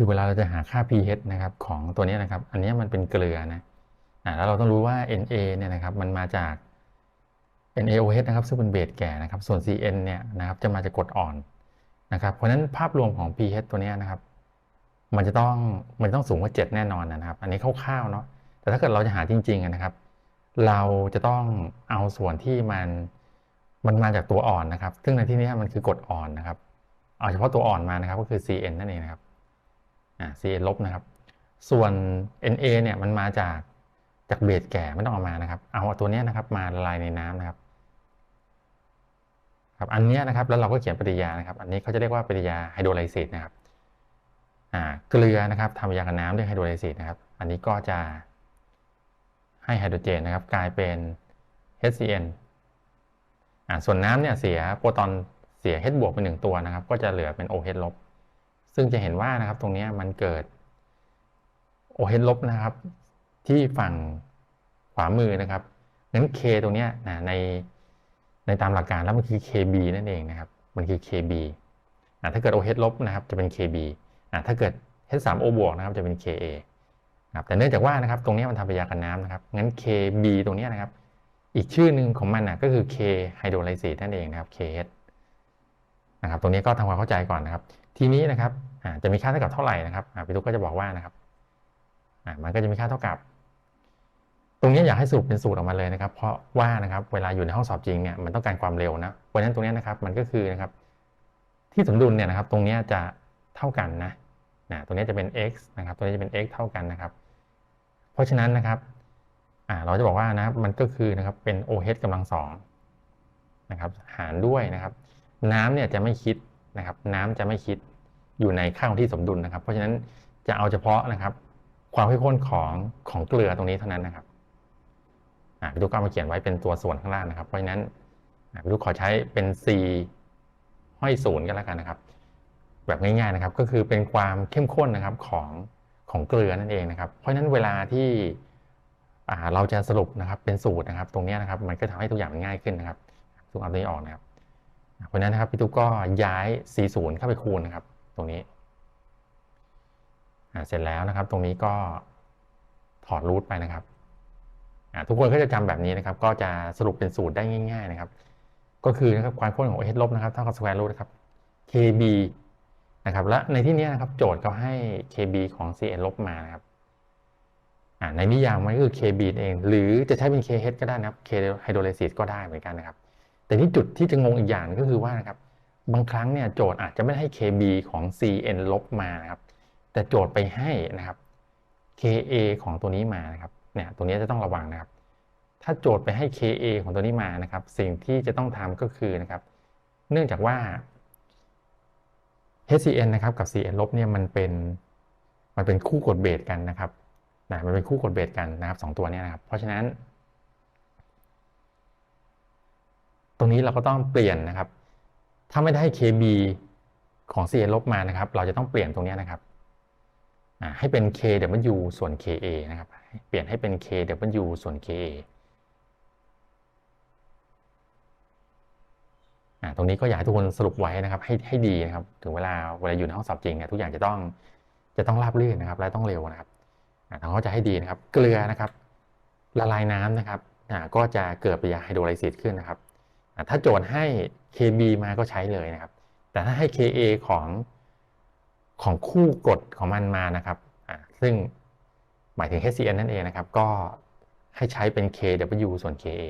คือเวลาเราจะหาค่า pH นะครับของตัวนี้นะครับ อันนี้มันเป็นเกลือนะอ่าแล้วเราต้องรู้ว่า Na เนี่ยนะครับมันมาจาก NaOH นะครับซึ่งเป็นเบสแก่นะครับ ส่วน Cn เนี่ยนะครับจะมาจากกรดอ่อนนะครับ เพราะฉะนั้นภาพรวมของ pH ตัวนี้นะครับ มันจะต้องมันต้องสูงกว่า 7 แน่นอนนะครับ อันนี้คร่าวๆเนาะแต่ถ้าเกิดเราจะหาจริงๆนะครับ เราจะต้องเอาส่วนที่มันมันมาจากตัวอ่อนนะครับ ซึ่งในที่นี้มันคือกรดอ่อนนะครับ เอาเฉพาะตัวอ่อนมานะครับ ก็คือ Cn นั่นเองนะครับ อ่า Cn ลบนะครับ ส่วน Na เนี่ยมันมาจากจากเบสแก่ไม่ต้องเอามานะครับ เอาตัวนี้นะครับมาละลายในน้ำนะครับครับอันนี้นะครับแล้วเราก็เขียนปฏิยานะครับ อันนี้เขาจะเรียกว่าปฏิยาไฮโดรไลซิสนะครับอ่าเกลือนะครับทำยากันน้ำด้วยไฮโดรไลซิสนะครับ อันนี้ก็จะให้ไฮโดรเจนนะครับ กลายเป็น HCN อ่าส่วนน้ำเนี่ยเสียโปรตอนเสีย H บวกไปหนึ่งตัวนะครับ ก็จะเหลือเป็น OH ลบ ซึ่งจะเห็นว่านะครับตรงนี้มันเกิด OH ลบนะครับ ที่ฝั่งขวามือนะครับงั้น K ตรงนี้นะในในตามหลักการแล้วมันคือ KB นั่นเองนะครับ มันคือ KB อ่าถ้าเกิด OH ลบนะครับจะเป็น KB อ่าถ้าเกิด H3O บวกนะครับจะเป็น KA นะครับแต่เนื่องจากว่านะครับตรงนี้มันทำปฏิกิริยากันน้ำนะครับ งั้น KB ตรงนี้นะครับ อีกชื่อหนึ่งของมันนะก็คือ K ไฮโดรไลซิสนั่นเองนะครับ KH นะครับตรงนี้ก็ทำความเข้าใจก่อนนะครับ ทีนี้นะครับจะมีค่าเท่ากับเท่าไหร่นะครับพี่ตุ๊กก็จะบอกว่านะครับอ่ามันก็จะมีค่าเท่ากับ ตรงนี้อยากให้สรุปเป็นสูตรออกมาเลยนะครับ เพราะว่านะครับเวลาอยู่ในห้องสอบจริงเนี่ยมันต้องการความเร็วนะเพราะฉะนั้นตรงนี้นะครับมันก็คือนะครับ ที่สมดุลเนี่ยนะครับ ตรงนี้จะเท่ากันนะนะตรงนี้จะเป็น x นะครับตัวนี้จะเป็น x เท่ากันนะครับ เพราะฉะนั้นนะครับอ่าเราจะบอกว่านะครับมันก็คือนะครับเป็น OH กำลังสองนะครับ หารด้วยนะครับ น้ำเนี่ยจะไม่คิดนะครับ น้ำจะไม่คิดอยู่ในค่าของที่สมดุลนะครับ เพราะฉะนั้นจะเอาเฉพาะนะครับ ความเข้มข้นของของเกลือตรงนี้เท่านั้นนะครับอ่าพี่ตุ๊กก็มาเขียนไว้เป็นตัวส่วนข้างล่างนะครับ เพราะฉะนั้นพี่ตุ๊กขอใช้เป็น c ห้อยศูนย์ก็แล้วกันนะครับ แบบง่ายๆนะครับ ก็คือเป็นความเข้มข้นนะครับของของเกลือนั่นเองนะครับ เพราะฉะนั้นเวลาที่อ่าเราจะสรุปนะครับเป็นสูตรนะครับ ตรงนี้นะครับ มันก็ทำให้ทุกอย่างมันง่ายขึ้นนะครับทุกเอาตรงนี้ออกนะครับ เพราะนั้นนะครับพี่ตุ๊กก็ย้าย 40 เข้าไปคูณนะครับ ตรงนี้เสร็จแล้วนะครับ ตรงนี้ก็ถอดรูทไปนะครับทุกคนก็จะจำแบบนี้นะครับ ก็จะสรุปเป็นสูตรได้ง่าย ๆนะครับ ก็คือนะครับความข้นของ h ลบนะครับเท่ากับ square root นะครับ KB นะครับ และในที่นี้นะครับ โจทย์เขาให้ KB ของ Cn ลบมานะครับในนิยามมันก็คือ KB เอง หรือจะใช้เป็น KH ก็ได้นะครับ K hydrolysis ก็ได้เหมือนกันนะครับ แต่ที่จุดที่จะงงอีกอย่างก็คือว่านะครับบางครั้งเนี่ยโจทย์อาจจะไม่ให้ KB ของ Cn ลบมานะครับ แต่โจทย์ไปให้นะครับ Ka ของตัวนี้มานะครับเนี่ยตัวนี้จะต้องระวังนะครับ ถ้าโจทย์ไปให้ Ka ของตัวนี้มานะครับ สิ่งที่จะต้องทำก็คือนะครับ เนื่องจากว่า HCN นะครับกับ Cn ลบเนี่ยมันเป็นมันเป็นคู่กดเบสกันนะครับนะมันเป็นคู่กดเบสกันนะครับสองตัวนี้นะครับ เพราะฉะนั้น ตรงนี้เราก็ต้องเปลี่ยนนะครับ ถ้าไม่ได้ให้ KB ของ Cn ลบมานะครับ เราจะต้องเปลี่ยนตรงนี้นะครับให้เป็น KW ส่วน KA นะครับ เปลี่ยนให้เป็น KW ส่วน KA ตรงนี้ก็อยากให้ทุกคนสรุปไว้นะครับ ให้ให้ดีนะครับ ถึงเวลาเวลาอยู่ในห้องสอบจริงเนี่ยทุกอย่างจะต้องจะต้องราบรื่นนะครับ และต้องเร็วนะครับอ่าทางเขาจะให้ดีนะครับ เกลือนะครับ ละลายน้ำนะครับก็จะเกิดปฏิกิริยาไฮโดรไลซิสขึ้นนะครับ ถ้าโจทย์ให้ KB มาก็ใช้เลยนะครับ แต่ถ้าให้ KA ของของคู่กฎของมันมานะครับอ่าซึ่งหมายถึง HCN นั่นเองนะครับ ก็ให้ใช้เป็น KW ส่วน KA